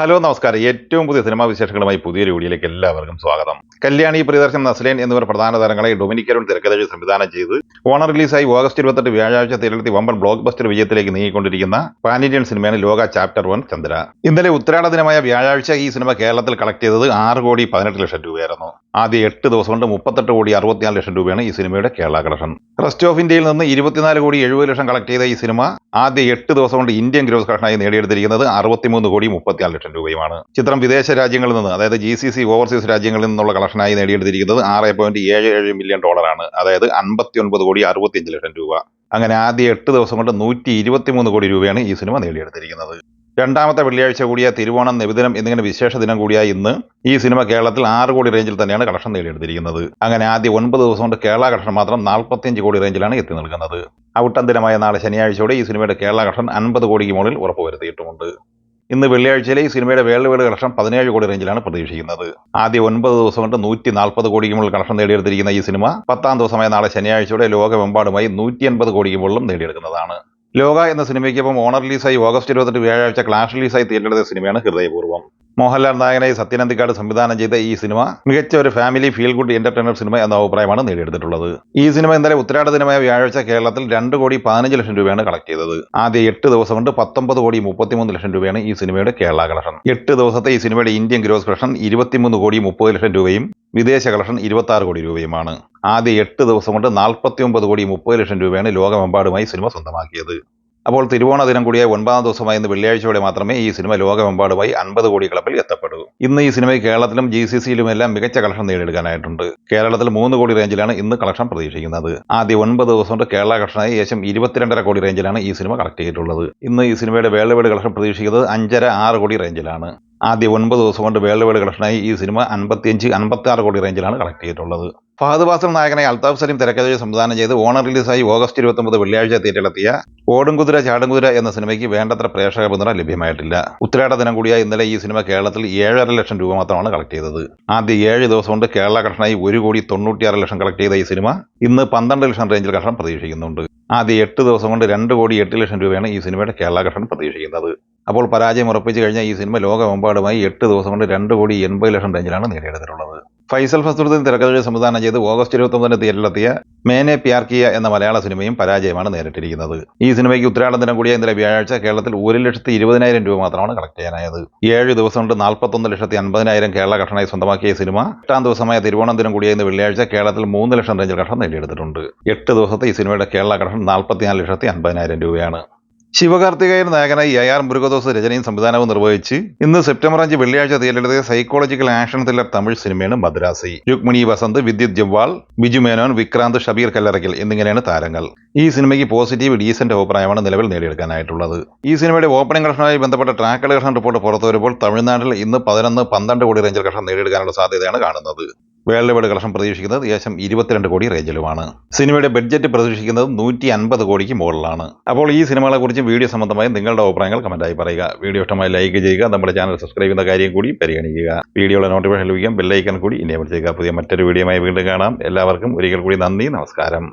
Hello നമസ്കാരം. ഏറ്റവും പുതിയ സിനിമാ വിശേഷങ്ങളുമായി പുതിയൊരു വീഡിയോയിലേക്ക് എല്ലാവർക്കും സ്വാഗതം. കല്യാണി പ്രിയദർശൻ നസ്ലേൻ എന്നിവർ പ്രധാന താരങ്ങളെ ഡൊമിനിക്കരുൺ തിരക്കഥയിൽ സംവിധാനം ചെയ്ത് ഓണർ റിലീസായി ഓഗസ്റ്റ് ഇരുപത്തെട്ട് വ്യാഴാഴ്ച തിരുത്തി വമ്പൻ ബ്ലോക്ക് ബസ്റ്റർ വിജയത്തിലേക്ക് നീങ്ങിക്കൊണ്ടിരിക്കുന്ന പാൻ ഇന്ത്യൻ സിനിമയാണ് ലോക ചാപ്റ്റർ വൺ ചന്ദ്ര. ഇന്നലെ ഉത്തരാട ദിനമായ വ്യാഴാഴ്ച ഈ സിനിമ കേരളത്തിൽ കളക്ട് ചെയ്തത് ആറ് കോടി പതിനെട്ട് ലക്ഷം രൂപയായിരുന്നു. ആദ്യ എട്ട് ദിവസം കൊണ്ട് മുപ്പത്തെട്ട് കോടി അറുപത്തിനാല് ലക്ഷം രൂപയാണ് ഈ സിനിമയുടെ കേരള കളക്ഷൻ. റെസ്റ്റ് ഓഫ് ഇന്ത്യയിൽ നിന്ന് ഇരുപത്തിനാല് കോടി എഴുപത് ലക്ഷം കളക്ട് ചെയ്ത ഈ സിനിമ ആദ്യ എട്ട് ദിവസം കൊണ്ട് ഇന്ത്യൻ ഗ്രോസ് കളക്ഷനായി നേടിയെടുത്തിരിക്കുന്നത് അറുപത്തിമൂന്ന് കോടി മുപ്പത്തിനാല് ലക്ഷം രൂപയുമാണ്. ചിത്രം വിദേശ രാജ്യങ്ങളിൽ നിന്ന് അതായത് ജി സി സി ഓവർസീസ് രാജ്യങ്ങളിൽ നിന്നുള്ള കളക്ഷനായി നേടിയെടുത്തിരിക്കുന്നത് ആറ് പോയിന്റ് ഏഴ് ഏഴ് മില്യൺ ഡോളറാണ് അതായത് അൻപത്തി ഒൻപത് കോടി അറുപത്തിയഞ്ച് ലക്ഷം രൂപ. അങ്ങനെ ആദ്യ എട്ട് ദിവസം കൊണ്ട് നൂറ്റി ഇരുപത്തിമൂന്ന് കോടി രൂപയാണ് ഈ സിനിമ നേടിയെടുത്തിരിക്കുന്നത്. രണ്ടാമത്തെ വെള്ളിയാഴ്ച കൂടിയ തിരുവോണം നബിദിനം എന്നിങ്ങനെ വിശേഷ ദിനം കൂടിയ ഇന്ന് ഈ സിനിമ കേരളത്തിൽ ആറ് കോടി റേഞ്ചിൽ തന്നെയാണ് കളക്ഷൻ നേടിയെടുത്തിരിക്കുന്നത്. അങ്ങനെ ആദ്യ ഒൻപത് ദിവസം കൊണ്ട് കേരള കളക്ഷൻ മാത്രം നാൽപ്പത്തിയഞ്ച് കോടി റേഞ്ചിലാണ് എത്തി നിൽക്കുന്നത് ഔട്ടം ദിനമായ നാളെ ശനിയാഴ്ചയോടെ ഈ സിനിമയുടെ കേരള കളക്ഷൻ അൻപത് കോടിക്ക് മുകളിൽ ഉറപ്പുവരുത്തിയിട്ടുമുണ്ട് ഇന്ന് വെള്ളിയാഴ്ചയിലെ ഈ സിനിമയുടെ വൈഡ് കളക്ഷൻ പതിനേഴ് കോടി റേഞ്ചിലാണ് പ്രതീക്ഷിക്കുന്നത്. ആദ്യ ഒൻപത് ദിവസം കൊണ്ട് നൂറ്റി നാൽപ്പത് കോടിക്ക് മുകളിൽ കളക്ഷൻ നേടിയെടുത്തിരിക്കുന്ന ഈ സിനിമ പത്താം ദിവസമായ നാളെ ശനിയാഴ്ചയോടെ ലോകമെമ്പാടുമായി നൂറ്റി അൻപത് കോടിക്ക് മുകളിലും നേടിയെടുക്കുന്നതാണ്. ലോക എന്ന സിനിമയ്ക്കൊപ്പം ഓണർ റിലീസായി ഓഗസ്റ്റ് ഇരുപത്തെട്ട് വ്യാഴാഴ്ച ക്ലാഷ് റിലീസായി തിയേറ്ററിലെത്തിയ സിനിമയാണ് ഹൃദയപൂർവം. മോഹൻലാൽ നായകനായി സത്യനന്ദിക്കാട് സംവിധാനം ചെയ്ത ഈ സിനിമ മികച്ച ഒരു family feel good entertainer cinema എന്ന അഭിപ്രായമാണ് നേടിയെടുത്തിട്ടുള്ളത്. ഈ സിനിമ ഇന്നലെ ഉത്തരാട ദിനമായ വ്യാഴാഴ്ച കേരളത്തിൽ രണ്ട് കോടി പതിനഞ്ച് ലക്ഷം രൂപയാണ് കളക്ട് ചെയ്തത്. ആദ്യ എട്ട് ദിവസം കൊണ്ട് പത്തൊമ്പത് കോടി മുപ്പത്തിമൂന്ന് ലക്ഷം രൂപയാണ് ഈ സിനിമയുടെ കേരള കളക്ഷൻ. എട്ട് ദിവസത്തെ ഈ സിനിമയുടെ ഇന്ത്യൻ ഗ്രോസ് കളക്ഷൻ ഇരുപത്തിമൂന്ന് കോടി മുപ്പത് ലക്ഷം രൂപയും വിദേശ കളക്ഷൻ ഇരുപത്തി കോടി രൂപയുമാണ്. ആദ്യ എട്ട് ദിവസം കൊണ്ട് നാൽപ്പത്തി ഒമ്പത് കോടി മുപ്പത് ലക്ഷം രൂപയാണ് ലോകമെമ്പാടുമായി സിനിമ സ്വന്തമാക്കിയത്. അപ്പോൾ തിരുവോണ ദിനം കൂടിയ ഒൻപതാം ദിവസമായ ഇന്ന് വെള്ളിയാഴ്ചയോടെ മാത്രമേ ഈ സിനിമ ലോകമെമ്പാടുമായി അൻപത് കോടി ക്ലബിൽ എത്തപ്പെടൂ. ഇന്ന് ഈ സിനിമ കേരളത്തിലും ജി സി സിയിലും എല്ലാം മികച്ച കളക്ഷൻ നേടിയെടുക്കാനായിട്ടുണ്ട്. കേരളത്തിൽ മൂന്ന് കോടി റേഞ്ചിലാണ് ഇന്ന് കളക്ഷൻ പ്രതീക്ഷിക്കുന്നത്. ആദ്യ ഒൻപത് ദിവസം കൊണ്ട് കേരള കളക്ഷനായി ഏകദേശം ഇരുപത്തിരണ്ടര കോടി റേഞ്ചിലാണ് ഈ സിനിമ കളക്ട് ചെയ്തിട്ടുള്ളത്. ഇന്ന് ഈ സിനിമയുടെ വേൾഡ് വൈഡ് കളക്ഷൻ പ്രതീക്ഷിക്കുന്നത് അഞ്ചര ആറ് കോടി റേഞ്ചിലാണ്. ആദ്യ ഒൻപത് ദിവസം കൊണ്ട് വേൾഡ് വൈഡ് കളക്ഷനായി ഈ സിനിമ അൻപത്തിയഞ്ച് അൻപത്തി ആറ് കോടി റേഞ്ചിലാണ് കളക്ട് ചെയ്തിട്ടുള്ളത്. ഫഹദ് ഫാസിൽ നായകനെ അൽതാഫ് സലീം തിരക്കഥയിൽ സംവിധാനം ചെയ്ത് ഓണർ റിലീസായി ഓഗസ്റ്റ് ഇരുപത്തൊമ്പത് വെള്ളിയാഴ്ച തിയേറ്ററിലെത്തിയ ഓടുംകുതിര ചാടുംകുതിര എന്ന സിനിമയ്ക്ക് വേണ്ടത്ര പ്രേക്ഷക പിന്തുണ ലഭ്യമായിട്ടില്ല. ഉത്തരാട ദിനം കൂടിയ ഇന്നലെ ഈ സിനിമ കേരളത്തിൽ ഏഴര ലക്ഷം രൂപ മാത്രമാണ് കളക്ട് ചെയ്തത്. ആദ്യ ഏഴ് ദിവസം കൊണ്ട് കേരള കളക്ഷനായി ഒരു കോടി തൊണ്ണൂറ്റിയാറ് ലക്ഷം കളക്ട് ചെയ്ത ഈ സിനിമ ഇന്ന് പന്ത്രണ്ട് ലക്ഷം റേഞ്ചിൽ കളക്ഷൻ പ്രതീക്ഷിക്കുന്നുണ്ട്. ആദ്യ എട്ട് ദിവസം കൊണ്ട് രണ്ട് കോടി എട്ട് ലക്ഷം രൂപയാണ് ഈ സിനിമയുടെ കേരള കളക്ഷൻ പ്രതീക്ഷിക്കുന്നത്. അപ്പോൾ പരാജയം ഉറപ്പിച്ചു കഴിഞ്ഞാൽ ഈ സിനിമ ലോകമെമ്പാടുമായി എട്ട് ദിവസം കൊണ്ട് രണ്ട് കോടി എൺപത് ലക്ഷം റേഞ്ചിലാണ് നേടിയെടുത്തിട്ടുള്ളത്. ഫൈസൽ ഫസ്രുദ്ദീൻ തിരക്കഥയിൽ സംവിധാനം ചെയ്ത് ഓഗസ്റ്റ് ഇരുപത്തൊമ്പതിന് തിയേറ്ററിലെത്തിയ മേനെ പ്യാർക്കിയ കിയ എന്ന മലയാള സിനിമയും പരാജയമാണ് നേരിട്ടിരിക്കുന്നത്. ഈ സിനിമയ്ക്ക് ഉത്തരാടം ദിനം കൂടിയ ഇന്നലെ വ്യാഴാഴ്ച കേരളത്തിൽ ഒരു ലക്ഷത്തി ഇരുപതിനായിരം രൂപ മാത്രമാണ് കളക്ട് ചെയ്യാനായത്. ഏഴ് ദിവസം കൊണ്ട് നാൽപ്പത്തൊന്ന് ലക്ഷത്തി അൻപതിനായിരം കേരള കളക്ഷനായി സ്വന്തമാക്കിയ സിനിമ എട്ടാം ദിവസമായ തിരുവോണം ദിനം കൂടിയ ഇന്ന് വെള്ളിയാഴ്ച കേരളത്തിൽ മൂന്ന് ലക്ഷം റേഞ്ചിൽ കളക്ഷൻ നേടിയെടുത്തിട്ടുണ്ട്. എട്ട് ദിവസത്തെ ഈ സിനിമയുടെ കേരള കളക്ഷൻ നാൽപ്പത്തിനാല് ലക്ഷത്തി അൻപതിനായിരം രൂപയാണ്. ശിവകാർത്തികേയൻ നായകനായി എ ആർ മുരുകദോസ് രചനയും സംവിധാനവും നിർവഹിച്ച് ഇന്ന് സെപ്റ്റംബർ അഞ്ച് വെള്ളിയാഴ്ച തിയേറ്ററിലെത്തിയ സൈക്കോളജിക്കൽ ആക്ഷൻ ത്രില്ലർ തമിഴ് സിനിമയാണ് മദ്രാസി. രുക്മിണി വസന്ത് വിദ്യുത് ജവ്വാൾ ബിജു മേനോൻ വിക്രാന്ത് ഷബീർ കല്ലറക്കൽ എന്നിങ്ങനെയാണ് താരങ്ങൾ. ഈ സിനിമയ്ക്ക് പോസിറ്റീവ് ഡീസന്റ് അഭിപ്രായമാണ് നിലവിൽ നേടിയെടുക്കാനായിട്ടുള്ളത്. ഈ സിനിമയുടെ ഓപ്പണിംഗ് കളക്ഷനുമായി ബന്ധപ്പെട്ട ട്രാക്ക് കളക്ഷൻ റിപ്പോർട്ട് പുറത്തു വരുമ്പോൾ തമിഴ്നാട്ടിൽ ഇന്ന് പതിനൊന്ന് പന്ത്രണ്ട് കോടി റേഞ്ചിൽ കളക്ഷൻ നേടിയെടുക്കാനുള്ള സാധ്യതയാണ് കാണുന്നത്. വേൾഡ് വൈഡ് കളക്ഷൻ പ്രതീക്ഷിക്കുന്നത് ഏകദേശം ഇരുപത്തിരണ്ട് കോടി റേഞ്ചിലുമാണ്. സിനിമയുടെ ബഡ്ജറ്റ് പ്രതീക്ഷിക്കുന്നത് നൂറ്റി അൻപത് കോടിക്ക് മുകളിലാണ്. അപ്പോൾ ഈ സിനിമകളെ കുറിച്ച് വീഡിയോ സംബന്ധമായി നിങ്ങളുടെ അഭിപ്രായങ്ങൾ കമന്റായി പറയുക. വീഡിയോ ഇഷ്ടമായി ലൈക്ക് ചെയ്യുക നമ്മുടെ ചാനൽ സബ്സ്ക്രൈബ് ചെയ്യുന്ന കാര്യം കൂടി പരിഗണിക്കുക. വീഡിയോയുടെ നോട്ടിഫിക്കേഷൻ ലഭിക്കാൻ ബെല്ലൈക്കൺ കൂടി ഇനേബിൾ ചെയ്യുക. പുതിയ മറ്റൊരു വീഡിയോയുമായി വീണ്ടും കാണാം. എല്ലാവർക്കും ഒരിക്കൽ കൂടി നന്ദി നമസ്കാരം.